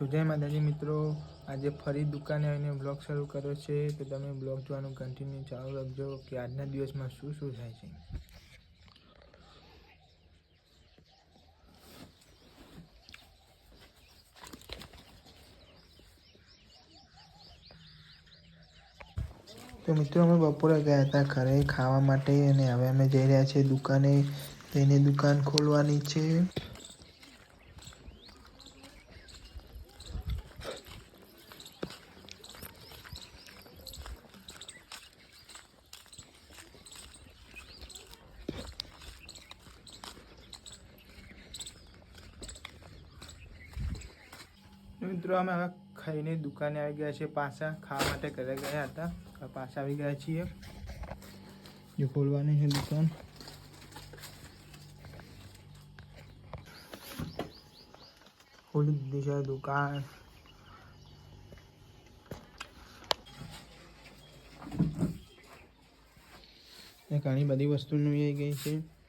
તો માતાજી મિત્રો. આજે ફરી દુકાને આવીને બ્લોગ શરૂ કર્યો છે. તો તમે બ્લોગ જોવાનું કન્ટિન્યુ ચાલુ રાખજો, કે આજના દિવસમાં શું શું થાય છે. તો મિત્રો, અમે બપોરે ગયા હતા ઘરે ખાવા માટે અને હવે અમે જઈ રહ્યા છીએ દુકાને. તેની દુકાન ખોલવાની છે. મિત્રો, અમે હવે ખાઈને દુકાને આવી ગયા છીએ પાછા. ખાવા માટે ઘરે ગયા હતા. પાછા આવી ગયા છીએ. જે ખોલવાની છે દુકાન. ખોલી દીધી છે દુકાન. એ ઘણી બધી વસ્તુ આવી ગઈ છે.